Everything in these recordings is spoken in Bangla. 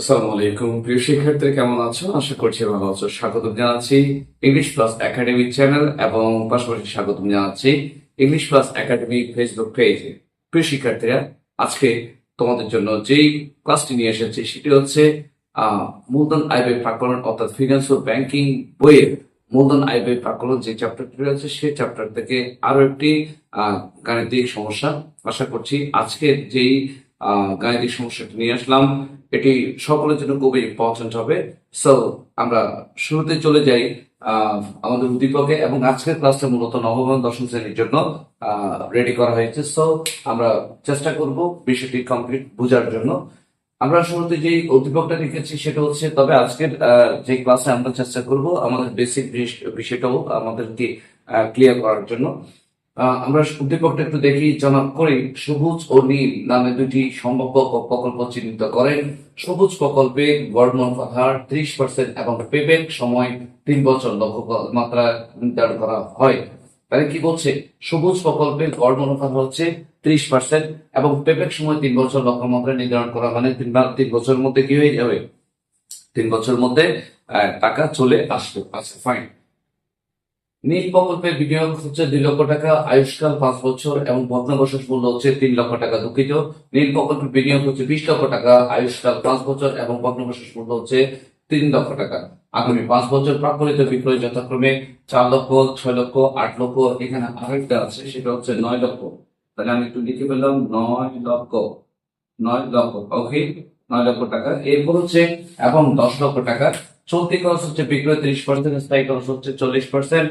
আসসালামু আলাইকুম। প্রিয় শিক্ষার্থীরা, কেমন আছো? আশা করছি ভালো আছো। স্বাগত জানাচ্ছি ইংলিশ প্লাস একাডেমি চ্যানেল এবং পাশাপাশি স্বাগত জানাচ্ছি ইংলিশ প্লাস একাডেমি ফেসবুক পেজে প্রিয় শিক্ষার্থীরা, আজকে তোমাদের জন্য যেই ক্লাসটি নিয়ে এসেছি, সেটি হচ্ছে মূলধন আয় ব্যয় প্রাকরণ অর্থাৎ ফিনান্স ও ব্যাংকিং বইয়ের মূলধন আয় ব্যয় প্রাকরণ যে চ্যাপ্টারটি রয়েছে, সেই চ্যাপ্টার থেকে আরও একটি গাণিতিক সমস্যা। আশা করছি আজকের যেই গাণিতিক সমস্যাটি নিয়ে আসলাম। এটি সকলের জন্য খুবই ইম্পর্টেন্ট হবে। সো আমরা শুরুতে চলে যাই আমাদের উদ্দীপকে এবং আজকের ক্লাসটা মূলত নবম, দশম শ্রেণির জন্য রেডি করা হয়েছে। সো আমরা চেষ্টা করব বিষয়টি কমপ্লিট বোঝার জন্য। আমরা শুরুতে যে উদ্দীপকটা লিখেছি সেটা হচ্ছে, তবে আজকের যে ক্লাসে আমরা চেষ্টা করব আমাদের বেসিক বিষয়টাও আমাদেরকে ক্লিয়ার করার জন্য। আমরা উদ্দীপকটা একটু দেখি জানা করি সবুজ ও নীল নামে দুটি সম্ভাব্য প্রকল্প চিহ্নিত করেন। সবুজ প্রকল্পে মুনাফা হার ত্রিশ পার্সেন্ট এবং পেবেক সময় তিন বছর লক্ষ্যমাত্রা নির্ধারণ করা হয়। তাহলে কি বলছে? সবুজ প্রকল্পে গড় মুনাফা হচ্ছে ত্রিশ পার্সেন্ট এবং পেবেক সময় তিন বছর লক্ষ্যমাত্রা নির্ধারণ করা মানে তিন তিন বছরের মধ্যে কি হয়ে যাবে? তিন বছরের মধ্যে টাকা চলে আসবে। আচ্ছা ফাইন নীল প্রকল্পের বিনিয়োগ হচ্ছে দুই লক্ষ টাকা, আয়ুষ্কাল পাঁচ বছর এবং ভগ্নাবশেষ মূল্য হচ্ছে তিন লক্ষ টাকা দুঃখিত। নীল প্রকল্পের বিনিয়োগ হচ্ছে বিশ লক্ষ টাকা, আয়ুষ্কাল পাঁচ বছর এবং ভগ্নাবশেষ মূল্য হচ্ছে তিন লক্ষ টাকা। আগামী পাঁচ বছর প্রাকলিত বিক্রয় যথাক্রমে চার লক্ষ, ছয় লক্ষ, আট লক্ষ, এখানে আরেকটা আছে, সেটা হচ্ছে নয় লক্ষ। তাহলে আমি একটু লিখে ফেললাম, নয় লক্ষ নয় লক্ষ, ওকে, নয় লক্ষ টাকা। এরপর হচ্ছে এবং দশ লক্ষ টাকা। চলতি খরচ হচ্ছে বিক্রয় ত্রিশ পার্সেন্ট স্থায়ী খরচ হচ্ছে চল্লিশ পার্সেন্ট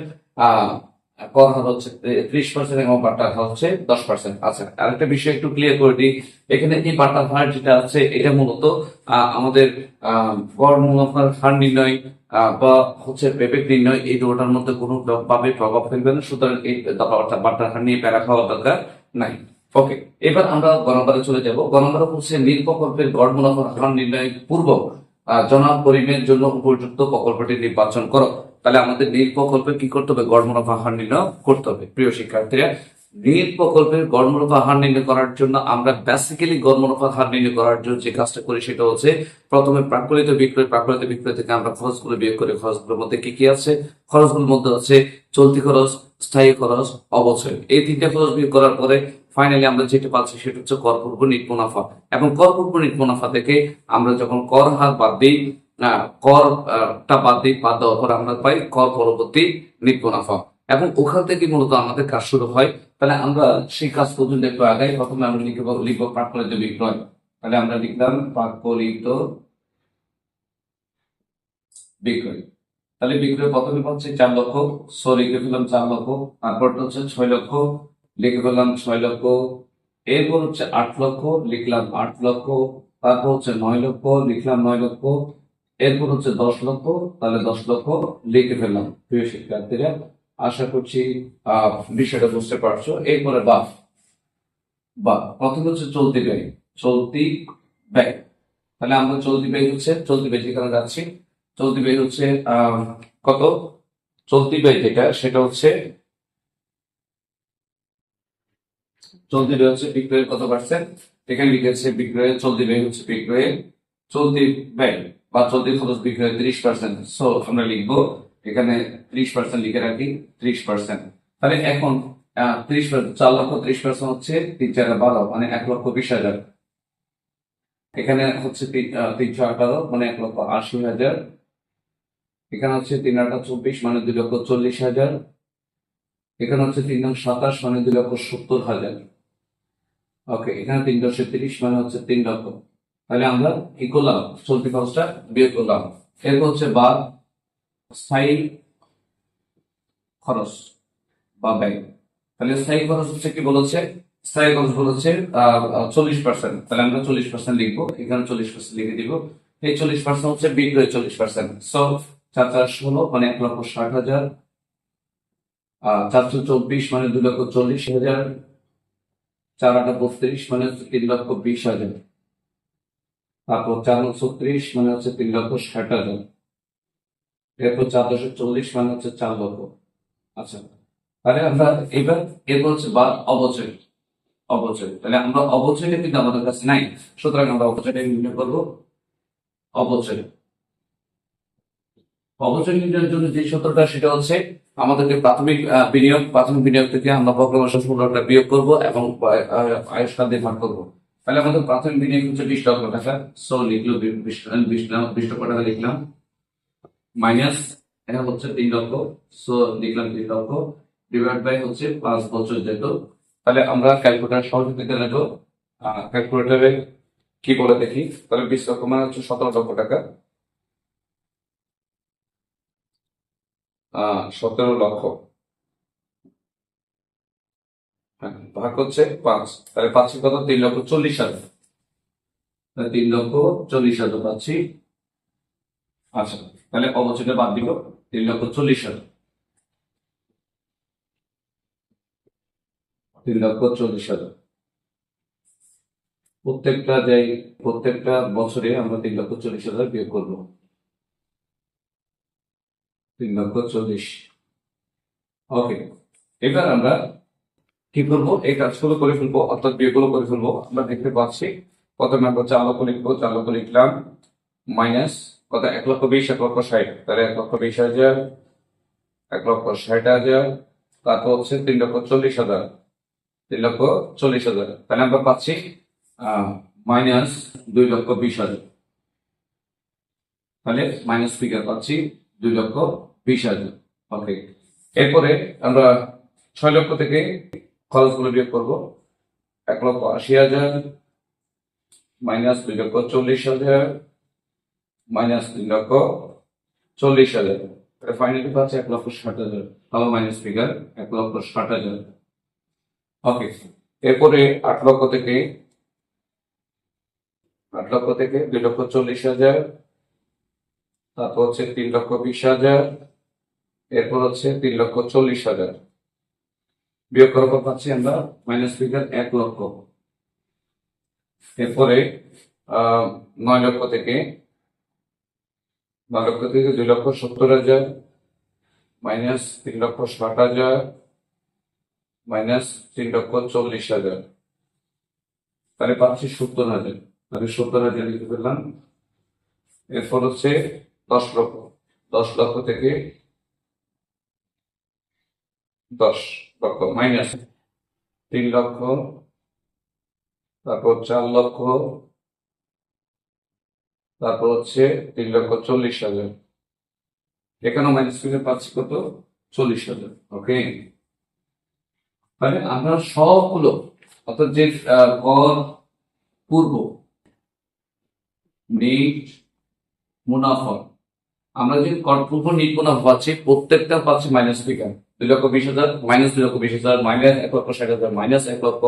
কর হার হচ্ছে ত্রিশ পার্সেন্ট এবং বাটার হার হচ্ছে দশ পার্সেন্ট আচ্ছা আরেকটা বিষয় একটু ক্লিয়ার করে দিই। এখানে এই বাটার হার যেটা আছে, এটা মূলত আমাদের গড় মুনাফার হার নির্ণয় বা হচ্ছে পেপেক নির্ণয়, এই দুটার মধ্যে কোনো ভাবে প্রভাব ফেলবে না। সুতরাং এই অর্থাৎ বাটার হার নিয়ে প্যারা খাওয়ার দরকার নাই। ওকে, এবার আমরা গণবারে চলে যাব। গণবারে হচ্ছে নীল প্রকল্পের গড় মুনাফার হার নির্ণয় পূর্বক জনাব করিমের জন্য উপযুক্ত প্রকল্পটি নির্বাচন করো। তাহলে আমাদের নীল প্রকল্পে কি করতে হবে? গড় মুনাফা হার নির্ণয় করতে হবে। প্রিয় শিক্ষার্থীরা, নীল প্রকল্পের গড় মুনাফা হার নির্ণয় করার জন্য আমরা বেসিক্যালি গড় মুনাফা হার নির্ণয় করার জন্য যে কাজটা করি সেটা হচ্ছে প্রথমে প্রাকলিত বিক্রয় প্রাকলিত বিক্রয় থেকে আমরা খরচগুলো বিয়োগ করে খরচগুলোর মধ্যে কি কি আছে? খরচগুলোর মধ্যে আছে চলতি খরচ, স্থায়ী খরচ, অবচয়। এই তিনটা খরচ বিয়োগ করার পরে ফাইনালি আমরা যেটা পাচ্ছি সেটা হচ্ছে কর পূর্ব নিট মুনাফা এবং কর পূর্ব নিট মুনাফা থেকে আমরা যখন কর হার বাদ দিই আহ, কর বাদ দিই বাদ দেওয়ার পর আমরা পাই কর পরবর্তী নিট মুনাফা এবং ওখান থেকে মূলত আমাদের কাজ শুরু হয়। তাহলে আমরা সেই কাজ পর্যন্ত একটু আগাই। প্রথমে আমরা লিখব লিখব প্রাকলিত বিক্রয়। তাহলে আমরা লিখলাম প্রাকলিত বিক্রয়। তাহলে বিক্রয় প্রথমে পাচ্ছি চার লক্ষ সো লিখে ফেললাম চার লক্ষ তারপরটা হচ্ছে ছয় লক্ষ। লিখে ফেললাম ছয় লক্ষ। এরপর হচ্ছে আট লক্ষ, লিখলাম আট লক্ষ। তারপর হচ্ছে নয় লক্ষ, লিখলাম নয় লক্ষ। এরপর হচ্ছে দশ লক্ষ, তাহলে দশ লক্ষ লিখে ফেললাম। প্রিয় শিক্ষার্থীরা, আশা করছি বিষয়টা বুঝতে পারছ। এরপরে বা বা প্রথম হচ্ছে চলতি ব্যয় চলতি ব্যয়। তাহলে আমরা চলতি ব্যয় হচ্ছে, চলতি ব্যয় যেখানে যাচ্ছি, চলতি ব্যয় হচ্ছে কত? চলতি ব্যয় যেটা, সেটা হচ্ছে চলতি ব্যয় হচ্ছে বিক্রয়ের কত পার্সেন্ট এখানে লিখেছে বিক্রয়ের চলতি ব্যয় হচ্ছে বিক্রয়ের চলতি ব্যয় বা চলতি খরচ বিক্রয়ের ত্রিশ পার্সেন্ট সো আমরা লিখব, এখানে ত্রিশ পার্সেন্ট লিখে রাখি, ত্রিশ পার্সেন্ট তাহলে এখন ত্রিশ চার লক্ষ ত্রিশ পার্সেন্ট হচ্ছে তিন চার বারো মানে এক লক্ষ বিশ হাজার। এখানে হচ্ছে তিনশো আঠারো মানে এক লক্ষ আশি হাজার। এখানে হচ্ছে তিন আটা চব্বিশ মানে দুই লক্ষ চল্লিশ হাজার। এখানে হচ্ছে তিন সাতাশ মানে দুই লক্ষ সত্তর হাজার। ওকে এখানে তিন দশে তিরিশ মানে হচ্ছে তিন লক্ষ। তাহলে আমরা কি করলাম? চলতি খরচটা বিয়োগ করলাম। এরপর হচ্ছে বা স্থায়ী খরচ বা ব্যয়। তাহলে স্থায়ী খরচ হচ্ছে কি বলেছে? স্থায়ী খরচ বলেছে চল্লিশ পার্সেন্ট তাহলে আমরা চল্লিশ পার্সেন্ট লিখব, এখানে চল্লিশ পার্সেন্ট লিখে দিব। এই চল্লিশ পার্সেন্ট হচ্ছে বিক্রয় চল্লিশ পার্সেন্ট সো চার চার ষোলো মানে এক লক্ষ ষাট হাজার চারশো চব্বিশ মানে দুই লক্ষ চল্লিশ হাজার। চার আটা বত্রিশ মানে হচ্ছে তিন লক্ষ বিশ হাজার। তারপর চার ছত্রিশ মানে হচ্ছে তিন লক্ষ ষাট হাজার। এরপর চার চল্লিশ মানে হচ্ছে চার লক্ষ। আচ্ছা তাহলে আমরা এবার এরপর হচ্ছে বা অবচয়। অবচয়, তাহলে আমরা অবচয়টা কিন্তু আমাদের কাছে নাই। সুতরাং আমরা অবচয়টা নির্ণয় করব। অবচয়। অবচয় জন্য যে সূত্রটা সেটা হচ্ছে আমাদেরকে প্রাথমিক বিনিয়োগ প্রাথমিক বিনিয়োগ থেকে আমরা বক্রবর্ষ ষোলোটা বিয়োগ করব এবং আয়ুষ্কাল দিয়ে ভাগ করব। তাহলে আমাদের প্রাথমিক বিনিয়োগ হচ্ছে বিশ লক্ষ টাকা। সো লিখলো বিশ লক্ষ টাকা লিখলাম। মাইনাস এটা হচ্ছে তিন লক্ষ। সো লিখলাম তিন লক্ষ। ডিভাইড বাই হচ্ছে পাঁচ বছর যেহেতু তাহলে আমরা ক্যালকুলেটার সহযোগিতা নেব। ক্যালকুলেটারে কি বলে দেখি? তাহলে বিশ লক্ষ মানে হচ্ছে সতেরো লক্ষ টাকা। সতেরো লক্ষ। হ্যাঁ, ভাগ হচ্ছে পাঁচ। তাহলে পাচ্ছি কত? তিন লক্ষ চল্লিশ হাজার। তিন লক্ষ চল্লিশ হাজার পাচ্ছি। আচ্ছা তাহলে অবচয়টা বাদ দিব। তিন লক্ষ চল্লিশ হাজার। তিন লক্ষ চল্লিশ হাজার। প্রত্যেকটা যাই প্রত্যেকটা বছরে আমরা তিন লক্ষ চল্লিশ হাজার বিয়োগ করব। তিন লক্ষ চল্লিশ। ওকে এবার আমরা কি করব? এই কাজগুলো করে ফেলব, অর্থাৎ বিয়োগগুলো করে ফেলব। আমরা দেখতে পাচ্ছি, প্রথমে আমরা চার লক্ষ লিখব, চার লক্ষ লিখলাম মাইনাস কত? এক লক্ষ বিশ, এক লক্ষ ষাট। তাহলে এক লক্ষ বিশ হাজার, এক লক্ষ ষাট হাজার, তারপর হচ্ছে তিন লক্ষ চল্লিশ হাজার। তিন লক্ষ চল্লিশ হাজার। তাহলে আমরা পাচ্ছি মাইনাস দুই লক্ষ বিশ হাজার। তাহলে মাইনাস ফিগার পাচ্ছি দুই লক্ষ বিশ হাজার ওকে এরপরে আমরা ছয় লক্ষ থেকে খরচগুলো বিয়োগ করব। এক লক্ষ আশি হাজার মাইনাস দুই লক্ষ চল্লিশ হাজার মাইনাস তিন লক্ষ চল্লিশ হাজার। ফাইনালি পাচ্ছে এক লক্ষ ষাট হাজার। তাও মাইনাস ফিগার এক লক্ষ ষাট হাজার। ওকে এরপরে আট লক্ষ থেকে, আট লক্ষ থেকে দুই লক্ষ চল্লিশ হাজার তারপর হচ্ছে তিন লক্ষ বিশ হাজার, এরপর হচ্ছে তিন লক্ষ চল্লিশ হাজার। বিয়োগ করার পর পাচ্ছি আমরা মাইনাস ফিগার এক লক্ষ। এরপরে নয় লক্ষ থেকে, নয় লক্ষ থেকে দুই লক্ষ সত্তর হাজার মাইনাস তিন লক্ষ ষাট হাজার মাইনাস তিন লক্ষ চল্লিশ হাজার। তাহলে পাচ্ছি সত্তর হাজার। তাহলে সত্তর হাজার লিখে ফেললাম। এরপর হচ্ছে দশ লক্ষ দশ লক্ষ থেকে দশ লক্ষ মাইনাস তিন লক্ষ, তারপর চার লক্ষ, তারপর হচ্ছে তিন লক্ষ চল্লিশ হাজার। এখানেও মাইনাস ফিগার পাচ্ছি কত? চল্লিশ হাজার ওকে মানে আমরা সবগুলো, অর্থাৎ যে কর পূর্ব নিট মুনাফা আমরা যে কর পূর্ব নিট পাচ্ছি প্রত্যেকটা পাচ্ছি মাইনাস ফিগার দুই লক্ষ বিশ হাজার মাইনাস দুই লক্ষ বিশ হাজার মাইনাস এক লক্ষ ষাট হাজার মাইনাস এক লক্ষ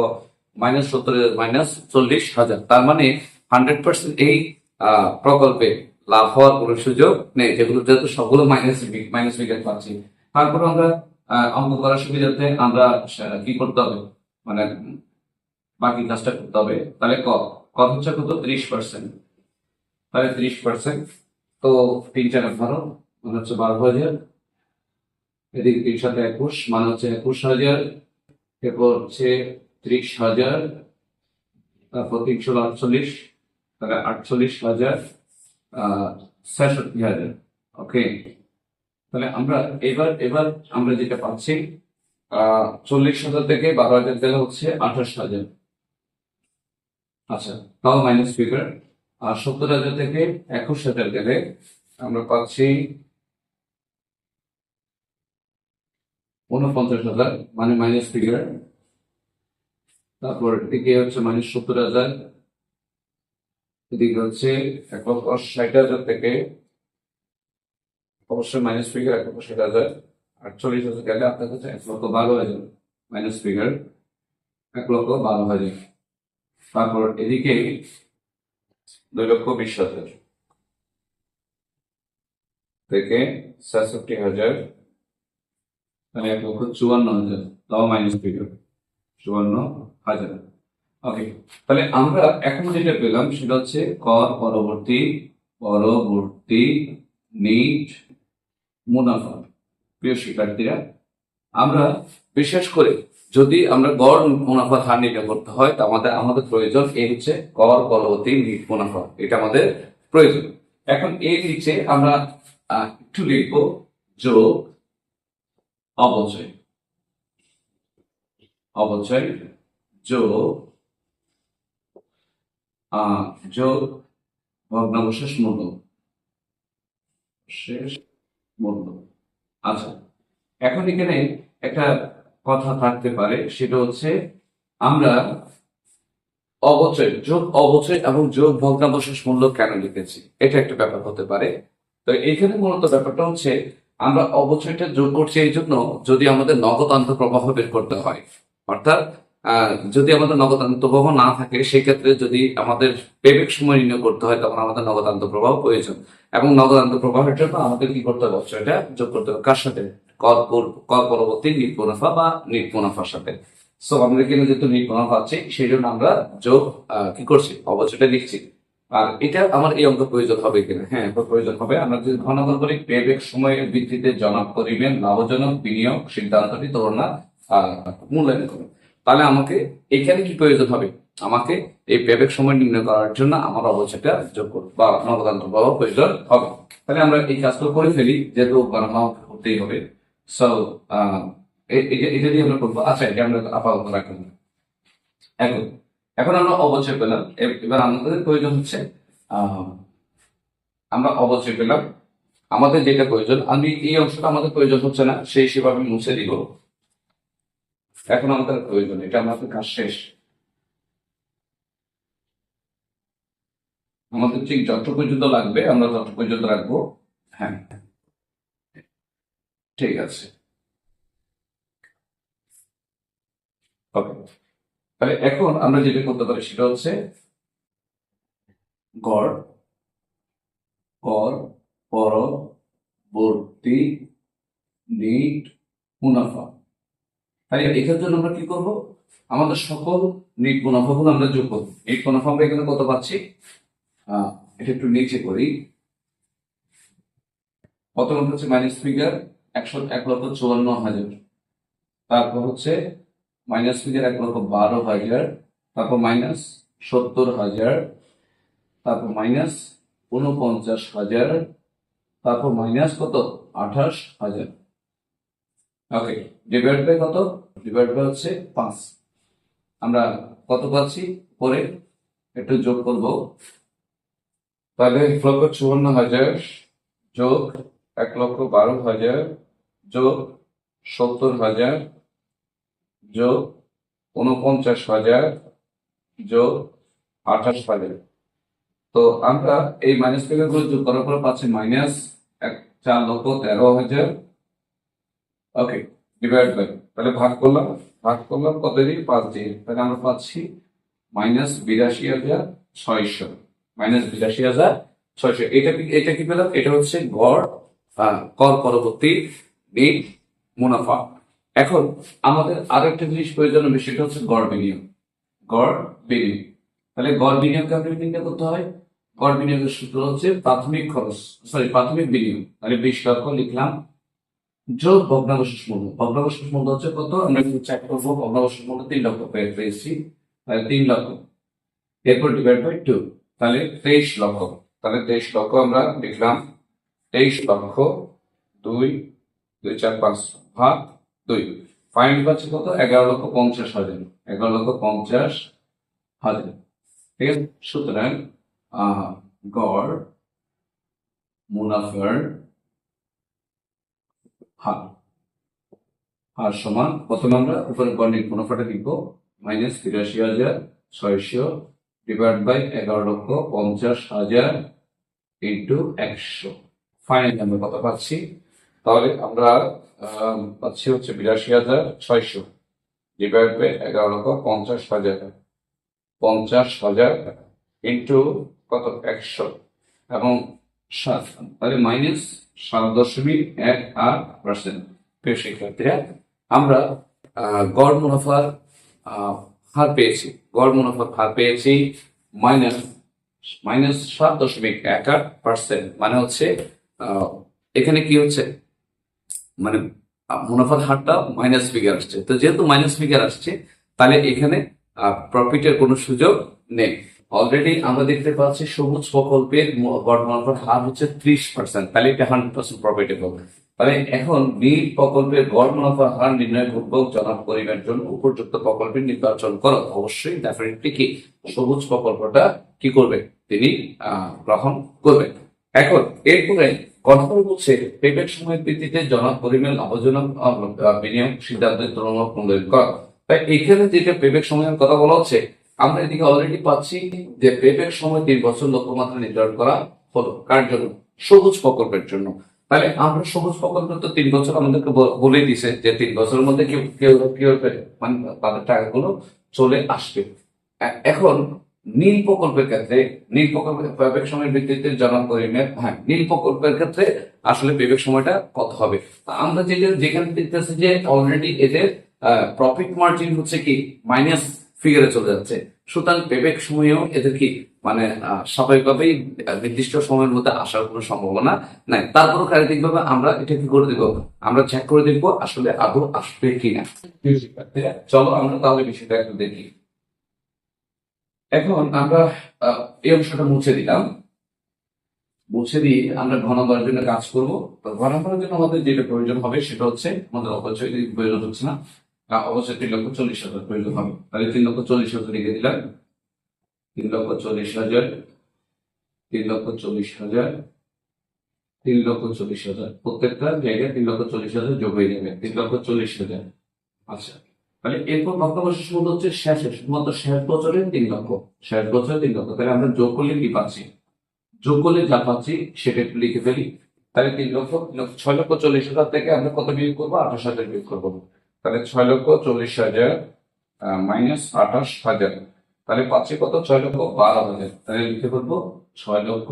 মাইনাস সত্তর হাজার মাইনাস চল্লিশ হাজার। তার মানে হান্ড্রেড পার্সেন্ট এই প্রকল্পে লাভ হওয়ার কোনো সুযোগ নেই, যেগুলো যেহেতু সবগুলো মাইনাস মাইনাস ফিগার পাচ্ছি। তারপর আমরা অঙ্ক করার সুবিধাতে আমরা কি করতে হবে? মানে বাকি কাজটা করতে হবে। তাহলে ক? কত হচ্ছে কত? ত্রিশ পার্সেন্ট তাহলে ত্রিশ পার্সেন্ট তো তিন চার বারো মানে হচ্ছে বারো হাজার। এদিকে তিন সাথে একুশ মানে হচ্ছে একুশ হাজার। এরপর হচ্ছে ত্রিশ হাজার, তারপর তিনশো আটচল্লিশ, তাহলে আটচল্লিশ হাজার ছেষট্টি হাজার। ওকে তাহলে আমরা এবার এবার আমরা যেটা পাচ্ছি চল্লিশ হাজার থেকে বারো হাজার গেলে হচ্ছে আঠাশ হাজার। আচ্ছা তাও মাইনাস ফিগার আর সত্তর হাজার থেকে একুশ হাজার গেলে আমরা পাচ্ছি উনপঞ্চাশ হাজার মানে মাইনাস ফিগার তারপর এদিকে হচ্ছে মাইনাস সত্তর হাজার। এদিকে হচ্ছে এক লক্ষ ষাট হাজার থেকে অবশ্যই মাইনাস ফিগার এক লক্ষ ষাট হাজার। আটচল্লিশ হাজার গেলে আপনার কাছে এক লক্ষ বারো হাজার মাইনাস ফিগার এক লক্ষ বারো হাজার। তারপর এদিকে দুই লক্ষ বিশ হাজার থেকে ছেষট্টি হাজার মানে এক লক্ষ চুয়ান্ন হাজার, তাও মাইনাস ফিগার চুয়ান্ন হাজার। ওকে তাহলে আমরা এখন যেটা পেলাম সেটা হচ্ছে কর পরবর্তী পরবর্তী নিট মুনাফা। প্রিয় শিক্ষার্থীরা, আমরা বিশেষ করে যদি আমরা গড় মুনাফা হার নির্ণয় করতে হয়, তা আমাদের আমাদের প্রয়োজন এই হচ্ছে কর পরবর্তী নিট মুনাফা। এটা আমাদের প্রয়োজন। এখন এর নিচে আমরা একটু লিখব যোগ, অবচয়। অবচয়, যোগ যোগ, ভগ্নাবশেষ মূল্য। শেষ মূল্য। আচ্ছা এখন এখানে একটা কথা থাকতে পারে, সেটা হচ্ছে আমরা অবচয়, যোগ অবচয় এবং যোগ ভগ্নাবশেষ মূল্য কেন লিখেছি? এটা একটা ব্যাপার হতে পারে। তো এখানে মূলত ব্যাপারটা হচ্ছে, আমরা অবচয়টা যোগ করছি এই জন্য যদি আমাদের নগদ আন্তঃপ্রবাহ বের করতে হয়। অর্থাৎ যদি আমাদের নগদ আন্তঃপ্রবাহ না থাকে, সেক্ষেত্রে যদি আমাদের পেবেক সময় নির্ণয় করতে হয়, তখন আমাদের নগদ আন্তঃপ্রবাহ প্রয়োজন। এবং নগদ আন্তঃপ্রবাহের জন্য আমাদের কি করতে হবে? অবচয়টা যোগ করতে হবে। কার সাথে? কর পরবর্তী নিট বা নিট সাথে। সো আমরা এখানে যেহেতু নিট মুনাফা আছে সেই জন্য আমরা যোগ কি করছি? অবচয়টা লিখছি। আর এটা আমার এই অঙ্ক প্রয়োজন হবে কিনা হ্যাঁ প্রয়োজন হবে। আমরা যদি ঘন ঘন করি পেবেক সময়ের ভিত্তিতে জনক করিবেন লাভজনক, বিনিয়োগ সিদ্ধান্তটি তুলনা মূল্যায়ন করুন। তাহলে আমাকে এখানে কি প্রয়োজন হবে? আমাকে এই পেবেক সময় নির্ণয় করার জন্য আমার অবচয়টা যোগ করব বা নবদান্ত পাওয়া প্রয়োজন হবে। তাহলে আমরা এই কাজটা করে ফেলি, যেহেতু গণনা করতেই হবে। সো এটা দিয়ে আমরা করব আচ্ছা এটা আমরা আপাতত রাখলাম। এখন এখন আমরা অবচয় পেলাম। এবার আমাদের প্রয়োজন হচ্ছে আমরা অবচয় পেলাম। আমাদের যেটা প্রয়োজন, আমি এই অংশটা আমাদের প্রয়োজন হচ্ছে না, সেই হিসেবে আমি মুছে দিব। এখন আমাদের প্রয়োজন এটা আমাদের কাজ শেষ। আমাদের ঠিক যত পর্যন্ত লাগবে, আমরা তত পর্যন্ত রাখব। হ্যাঁ। ঠিক আছে। তাহলে এখন আমরা যেটা করতে পারি সেটা হচ্ছে গড়, কর, পরবর্তী, নিট, মুনাফা। তাই এটার জন্য আমরা কি করব? আমাদের সকল নিট মুনাফাগুলো আমরা যোগ করব। নিট মুনাফা আমরা এখানে কত পাচ্ছি? এটা একটু নিচে করি। কত হচ্ছে মাইনাস ফিগার একশো এক লক্ষ চুয়ান্ন হাজার। তারপর হচ্ছে মাইনাস ফিগার এক লক্ষ বারো হাজার, তারপর মাইনাস সত্তর হাজার, তারপর মাইনাস উনপঞ্চাশ হাজার, তারপর মাইনাস কত? আঠাশ হাজার। ওকে ডিভাইড বাই কত? ডিভাইড বাই হচ্ছে পাঁচ। আমরা কত পাচ্ছি? পরে একটু যোগ করব। তাহলে এক লক্ষ চুয়ান্ন হাজার যোগ এক লক্ষ বারো হাজার যোগ সত্তর হাজার যোগ উনপঞ্চাশ হাজার যোগ আঠাশ হাজার। তো আমরা এই মাইনাস ফিগারগুলো যোগ করার পর পাচ্ছি মাইনাস এক চার লক্ষ তেরো হাজার। ওকে ডিভাইড বাই তাহলে ভাগ করলাম ভাগ করলাম কত দিয়ে? পাঁচ দিয়ে। তাহলে আমরা পাচ্ছি মাইনাস বিরাশি হাজার ছয়শো। মাইনাস বিরাশি হাজার ছয়শো। এটা এটা কি পেলাম? এটা হচ্ছে গড় কর পরবর্তী নিট মুনাফা। এখন আমাদের আরও একটা জিনিস প্রয়োজন হবে, সেটা হচ্ছে গড় বিনিয়োগ। গড় বিনিয়োগ। তাহলে গড় বিনিয়োগকে আমরা নির্ণয় করতে হয়, গড় বিনিয়োগের সূত্র হচ্ছে প্রাথমিক খরচ সরি প্রাথমিক বিনিয়োগ। তাহলে বিশ লক্ষ লিখলাম। যোগ ভগ্নাবশেষ মূল্য। ভগ্নাবশেষ মূল্য হচ্ছে কত? আমরা চেক করব, ভগ্নাবশেষ মূল্য তিন লক্ষ পেয়ে পেয়েছি। তাহলে তিন লক্ষ। এরপর ডিভাইড বাই টু তাহলে তেইশ লক্ষ। তাহলে তেইশ লক্ষ আমরা লিখলাম। তেইশ লক্ষ দুই দুই, চার, পাঁচ, ভাগ দুই। ফাইনাল পাচ্ছে কত? এগারো লক্ষ পঞ্চাশ হাজার। এগারো লক্ষ পঞ্চাশ হাজার। ঠিক আছে? সুতরাং গড় মুনাফার হার। হার সমান প্রথমে আমরা উপরে গণিত মুনাফাটা লিখব। মাইনাস তিরাশি হাজার ছয়শো ডিভাইড বাই এগারো লক্ষ পঞ্চাশ হাজার ইন্টু একশো। ফাইনালি আমরা কত পাচ্ছি। তাহলে আমরা পাচ্ছি হচ্ছে বিরাশি হাজার ছয়শো। ডিভাইড বাই এগারো লক্ষ পঞ্চাশ হাজার। পঞ্চাশ হাজার ইন্টু কত? একশো। এবং সাত, তাহলে মাইনাস সাত দশমিক এক আট পার্সেন্ট প্রিয় শিক্ষার্থীরা আমরা গড় মুনাফার হার পেয়েছি। গড় মুনাফার হার পেয়েছি মাইনাস মাইনাস সাত দশমিক এক আট পার্সেন্ট। মানে হচ্ছে এখানে কি হচ্ছে? মানে মুনাফার হারটা মাইনাস ফিগার আসছে। তো যেহেতু মাইনাস ফিগার আসছে, তাহলে এখানে প্রফিটের কোনো সুযোগ নেই। অলরেডি আমরা দেখতে পাচ্ছি সবুজ প্রকল্পের গড় মুনাফার হার হচ্ছে ত্রিশ পার্সেন্ট তাহলে এটা হান্ড্রেড পার্সেন্ট প্রফিটেবল তাহলে এখন নীল প্রকল্পের গড় মুনাফার হার নির্ণয় পূর্বক জনাব করিমের জন্য উপযুক্ত প্রকল্পের নির্বাচন করো। অবশ্যই ডেফিনেটলি কি? সবুজ প্রকল্পটা কি করবে? তিনি গ্রহণ করবেন এখন, এরপরে কথা বলছে পেমেন্ট সময়ের ভিত্তিতে জনাব করিমের লাভজনক বিনিয়োগ, সিদ্ধান্তের তুলনামূলক মূল্যায়ন করা। তাই এখানে যেটা পেবেক সময়ের কথা বলা হচ্ছে, আমরা এদিকে অলরেডি পাচ্ছি যে পেবেক সময় তিন বছর লক্ষ্যমাত্রা নির্ধারণ করা হলো, কার জন্য? সবুজ প্রকল্পের জন্য। তাহলে আমরা সবুজ প্রকল্প তো তিন বছর আমাদেরকে বলে দিছে যে তিন বছরের মধ্যে কেউ কেউ কেউ মানে তাদের টাকাগুলো চলে আসবে। এখন নীল প্রকল্পের ক্ষেত্রে নীল প্রকল্পের পেবেক সময়ের ভিত্তিতে করিমের হ্যাঁ নীল প্রকল্পের ক্ষেত্রে আসলে পেবেক সময়টা কত হবে? আমরা যেটা যেখানে দেখতেছি যে অলরেডি এদের প্রফিট মার্জিন হচ্ছে কি মাইনাস ফিগারে চলে যাচ্ছে। সুতরাং পেবেক সময়েও এদের কি মানে স্বাভাবিকভাবেই নির্দিষ্ট সময়ের মধ্যে আসার কোনো সম্ভাবনা নাই। তারপরও ভাবে আমরা এটা কি করে দেবো আমরা চেক করে দেখব আসলে আদৌ আসবে কিনা। চলো আমরা তাহলে বিষয়টা একটু দেখি। এখন আমরা এই অংশটা মুছে দিলাম। মুছে দিয়ে আমরা ঘনবার জন্য কাজ করব। তো ঘনবারের জন্য আমাদের যেটা প্রয়োজন হবে সেটা হচ্ছে, আমাদের অপচয় প্রয়োজন হচ্ছে না অবশ্যই তিন লক্ষ চল্লিশ হাজার প্রয়োজন হবে। তাহলে তিন লক্ষ চল্লিশ হাজার লিখে দিলাম। তিন লক্ষ চল্লিশ হাজার, তিন লক্ষ চল্লিশ হাজার, তিন লক্ষ চল্লিশ হাজার। প্রত্যেকটা জায়গায় তিন লক্ষ চল্লিশ হাজার যোগ হয়ে যাবে। তিন লক্ষ চল্লিশ হাজার। আচ্ছা। তাহলে এরপর ভক্তবর্ষ শুরু হচ্ছে শেষে শুধুমাত্র শেষ বছরের তিন লক্ষ। শেষ বছরের তিন লক্ষ। তাহলে আমরা যোগ করলে কি পাচ্ছি? যোগ করলে যা পাচ্ছি সেটা একটু লিখে ফেলি। তাহলে তিন লক্ষ ছয় লক্ষ চল্লিশ হাজার থেকে আমরা কত বিয়োগ করব? আঠাশ হাজার বিয়োগ করব। তাহলে ছয় লক্ষ চল্লিশ হাজার মাইনাস আঠাশ হাজার। তাহলে পাচ্ছি কত? ছয় লক্ষ বারো হাজার। তাহলে লিখে করব ছয় লক্ষ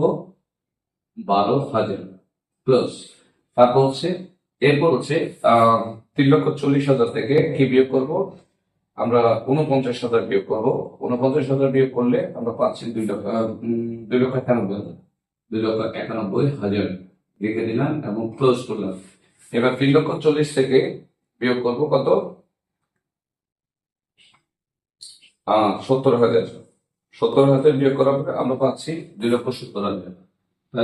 বারো হাজার। প্লাস তারপর হচ্ছে এরপর হচ্ছে তিন লক্ষ চল্লিশ হাজার থেকে কি বিয়োগ করব? আমরা উনপঞ্চাশ হাজার বিয়োগ করব। উনপঞ্চাশ হাজার বিয়োগ করলে আমরা পাচ্ছি দুই লক্ষ দুই লক্ষ একানব্বই হাজার। দুই লক্ষ একানব্বই হাজার লিখে দিলাম এবং ক্লোজ করলাম। এবার তিন লক্ষ চল্লিশ থেকে বিয়োগ করব কত? সত্তর হাজার। সত্তর হাজার বিয়োগ করার পরে আমরা পাচ্ছি দুই লক্ষ সত্তর হাজার।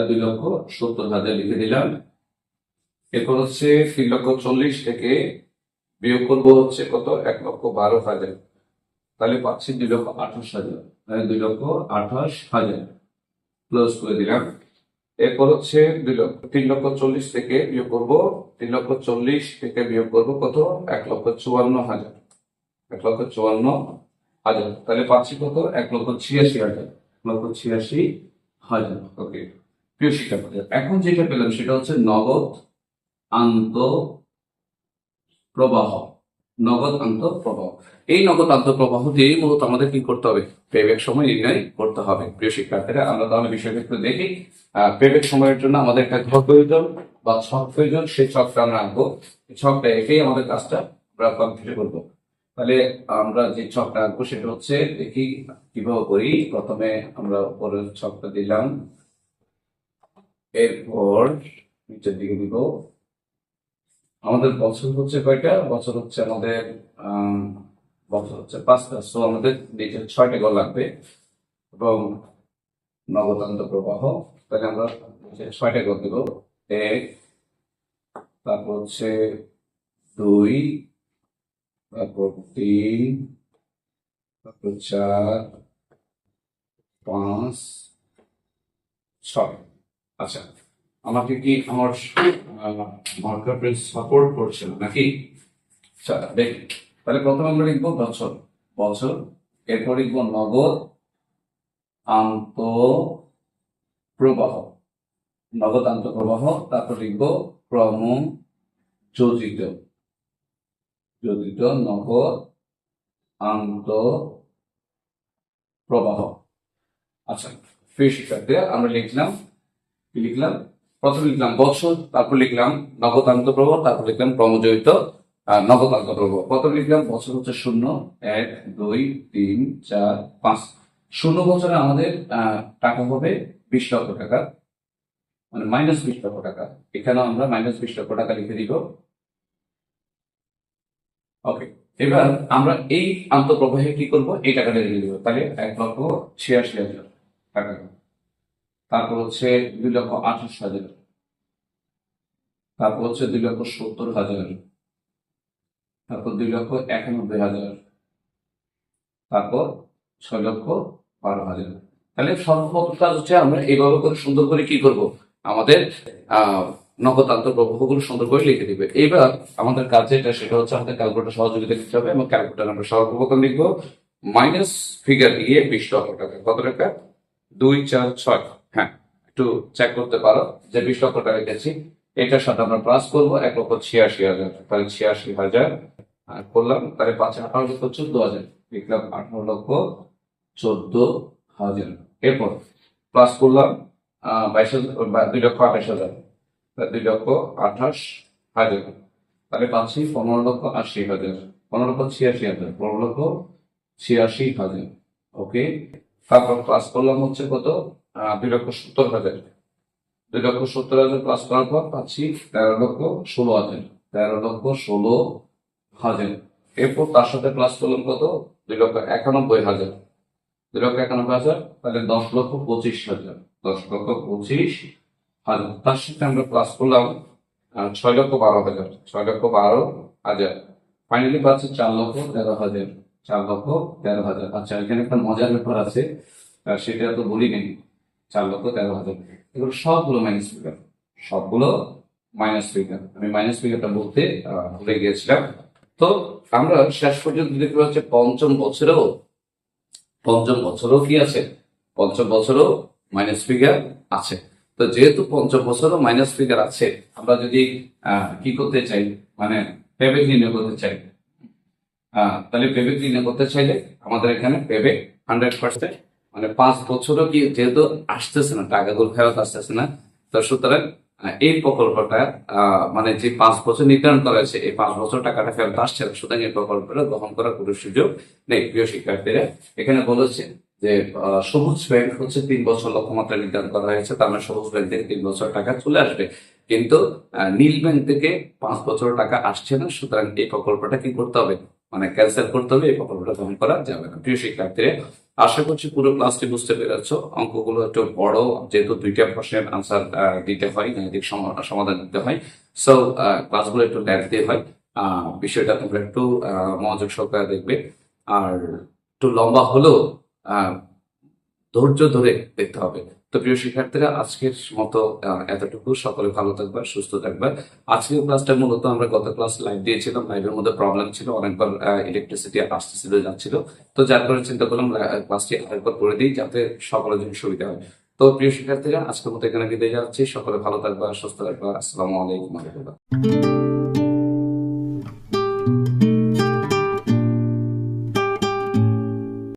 দুই লক্ষ সত্তর হাজার লিখে দিলাম। এরপর হচ্ছে তিন লক্ষ চল্লিশ থেকে বিয়োগ করব হচ্ছে কত? এক লক্ষ বারো হাজার। তাহলে পাচ্ছি দুই লক্ষ আঠাশ হাজার। তাহলে দুই লক্ষ আঠাশ হাজার। ক্লোজ করে দিলাম। এরপর হচ্ছে দুই লক্ষ, তিন লক্ষ চল্লিশ থেকে বিয়োগ করব। তিন লক্ষ চল্লিশ থেকে বিয়োগ করব কত? এক লক্ষ চুয়ান্ন হাজার। এক লক্ষ চুয়ান্ন হাজার। তাহলে পাচ্ছি কত? এক লক্ষ ছিয়াশি হাজার। লক্ষ ছিয়াশি হাজার। ওকে প্রিয় শিক্ষার্থী এখন যেটা পেলাম সেটা হচ্ছে নগদ আন্ত প্রবাহ নগদ আন্ত প্রবাহ এই নগদ আন্ত প্রবাহ দিয়েই মূলত আমাদের কি করতে হবে? পেবেক সময় নির্ণয় করতে হবে। প্রিয় শিক্ষার্থীরা, আমরা তাহলে একটু দেখি। পেবেক সময়ের জন্য আমাদের একটা ঘর প্রয়োজন বা ছক প্রয়োজন। সেই ছকটা আমরা আঁকবো ছকটা একেই আমাদের কাজটা আমরা কমপ্লিট করব। তাহলে আমরা যে ছকটা আঁকবো সেটা হচ্ছে দেখি কীভাবে করি। প্রথমে আমরা উপরের ছকটা দিলাম। এরপর নিচের দিকে দিব আমাদের বছর হচ্ছে কয়টা? বছর হচ্ছে আমাদের বছর হচ্ছে পাঁচটা। সো আমাদের নিচে ছয়টা গল লাগবে এবং নগদান্ত প্রবাহ। তাহলে আমরা ছয়টা গল দেব। এক, তারপর হচ্ছে দুই, তারপর তিন, তারপর চার, পাঁচ, ছয়। আচ্ছা। আমাকে কি আমার মার্কার প্রিন্স সাপোর্ট করছে নাকি? আচ্ছা দেখি। তাহলে প্রথমে আমরা লিখব বছর। বছর, এরপর লিখব নগদ আন্ত প্রবাহ নগদ আন্ত প্রবাহ তারপর লিখব ক্রম যোজিত যোজিত নগদ আন্ত প্রবাহ আচ্ছা শিক্ষার্থীরা আমরা লিখলাম লিখলাম? প্রথমে লিখলাম বছর তারপর লিখলাম নগদান্ত প্রবাহ, তারপর লিখলাম ক্রমজয়িত নগদান্ত প্রবাহ। প্রথমে লিখলাম বছর হচ্ছে শূন্য, এক, দুই, তিন, চার, পাঁচ। শূন্য বছরে আমাদের টাকা হবে বিশ লক্ষ টাকা। মানে মাইনাস বিশ লক্ষ টাকা। এখানে আমরা মাইনাস বিশ লক্ষ টাকা লিখে দিব। ওকে এবার আমরা এই আন্তঃপ্রবাহে কি করব? এই টাকাটা নিয়ে দেবো। তাহলে এক লক্ষ ছিয়াশি হাজার টাকা। তারপর হচ্ছে দুই লক্ষ আঠাশ হাজার। তারপর হচ্ছে দুই লক্ষ সত্তর হাজার। তারপর দুই লক্ষ একানব্বই হাজার। তারপর ছয় লক্ষ বারো হাজার। তাহলে সর্বপ্রথম কাজ হচ্ছে আমরা এইভাবে করে সুন্দর করে কি করব? আমাদের নগদান্ত প্রবাহগুলো সুন্দর করে লিখে দিবে। এবার আমাদের কাজ যেটা, সেটা হচ্ছে আমাদের ক্যালকুলেটার সহযোগিতা নিতে হবে এবং ক্যালকুলেটার আমরা সর্বপ্রথম লিখব মাইনাস ফিগার দিয়ে বিশ লক্ষ টাকা। কত টাকা? দুই চার ছয়। একটু চেক করতে পারো যে বিশ লক্ষ টাকা গেছি এটার সাথে আমরা প্লাস করব, এক লক্ষ ছিয়াশি হাজার। তাহলে ছিয়াশি হাজার আর করলাম। তাহলে পাঁচ আঠারো লক্ষ, চোদ্দ হাজার। লিখলাম আঠারো লক্ষ, চোদ্দ হাজার। এরপর প্লাস করলাম বাইশ হাজার দুই লক্ষ আঠাশ হাজার। দুই লক্ষ আঠাশ হাজার। তাহলে পাচ্ছি পনেরো লক্ষ আশি হাজার। পনেরো লক্ষ ছিয়াশি হাজার, পনেরো লক্ষ ছিয়াশি হাজার। ওকে তারপর প্লাস করলাম হচ্ছে কত? দুই লক্ষ সত্তর হাজার। দুই লক্ষ সত্তর হাজার প্লাস করার পর পাচ্ছি তেরো লক্ষ ষোলো হাজার। তেরো লক্ষ ষোলো হাজার। এরপর তার সাথে প্লাস করলাম কত? দুই লক্ষ একানব্বই হাজার। দুই লক্ষ একানব্বই হাজার, তাহলে দশ লক্ষ পঁচিশ হাজার। দশ লক্ষ পঁচিশ হাজার। তার সাথে আমরা প্লাস করলাম ছয় লক্ষ বারো হাজার। ছয় লক্ষ বারো হাজার। ফাইনালি পাচ্ছি চার লক্ষ তেরো হাজার। চার লক্ষ তেরো হাজার। আচ্ছা এখানে একটা মজার ব্যাপার আছে সেটা তো বলি নেই। চার লক্ষ তেরো হাজার। এগুলো সবগুলো মাইনাস ফিগার সবগুলো মাইনাস ফিগার আমি মাইনাস ফিগারটা বলতে ভুলে গিয়েছিলাম। তো আমরা শেষ পর্যন্ত দেখতে পাচ্ছি পঞ্চম বছরেও, পঞ্চম বছরও কি আছে? পঞ্চম বছরও মাইনাস ফিগার আছে। তো যেহেতু পঞ্চম বছরও মাইনাস ফিগার আছে, আমরা যদি কি করতে চাই? মানে পেবেক নির্ণয় করতে চাই। তাহলে পেবেক নির্ণয় করতে চাইলে আমাদের এখানে পেবেক হান্ড্রেড পার্সেন্ট মানে পাঁচ বছরও কি যেহেতু আসতেছে না, টাকাগুলো ফেরত আসতেছে না, তো সুতরাং এই প্রকল্পটা মানে যে পাঁচ বছর নির্ধারণ করা হয়েছে, এই পাঁচ বছর টাকাটা ফেরত আসছে না, সুতরাং এই প্রকল্পটা গ্রহণ করার কোনো সুযোগ নেই, প্রিয় শিক্ষার্থীরা। এখানে বলেছে যে সবুজ ব্যাংক হচ্ছে তিন বছর লক্ষ্যমাত্রা নির্ধারণ করা হয়েছে, তার মানে সবুজ ব্যাংক থেকে তিন বছর টাকা চলে আসবে। কিন্তু নীল ব্যাংক থেকে পাঁচ বছর টাকা আসছে না, সুতরাং এই প্রকল্পটা কি করতে হবে? মানে ক্যান্সেল করতে হবে, এই প্রকল্পটা গ্রহণ করা যাবে না, প্রিয় শিক্ষার্থীরা। আশা করছি পুরো ক্লাসটি বুঝতে পেরেছ। অঙ্কগুলো একটু বড়, যেহেতু দুইটা প্রশ্নের আনসার দিতে হয়, গাণিতিক সম- সমাধান দিতে হয়। সো ক্লাসগুলো একটু লেন্থি হয়। বিষয়টা তোমরা একটু মনোযোগ সহকারে দেখবে। আর একটু লম্বা হলেও ধৈর্য ধরে দেখতে হবে। তো প্রিয় শিক্ষার্থীরা, আজকের মতো এতটুকু। সকলে ভালো থাকবে সুস্থ থাকবে আজকের ক্লাসটা মূলত আমরা গত ক্লাস লাইভ দিয়েছিলাম। লাইভের মধ্যে প্রবলেম ছিল, অনেকবার ইলেকট্রিসিটি আসতেছিল যাচ্ছিল। তো যার কারণে চিন্তা করলাম ক্লাসটি আরেকবার করে দিই যাতে সকলের জন্য সুবিধা হয়। তো প্রিয় শিক্ষার্থীরা, আজকের মতো এখানে বিদায় যাচ্ছি সকলে ভালো থাকবে, সুস্থ থাকবে। আসসালামু আলাইকুম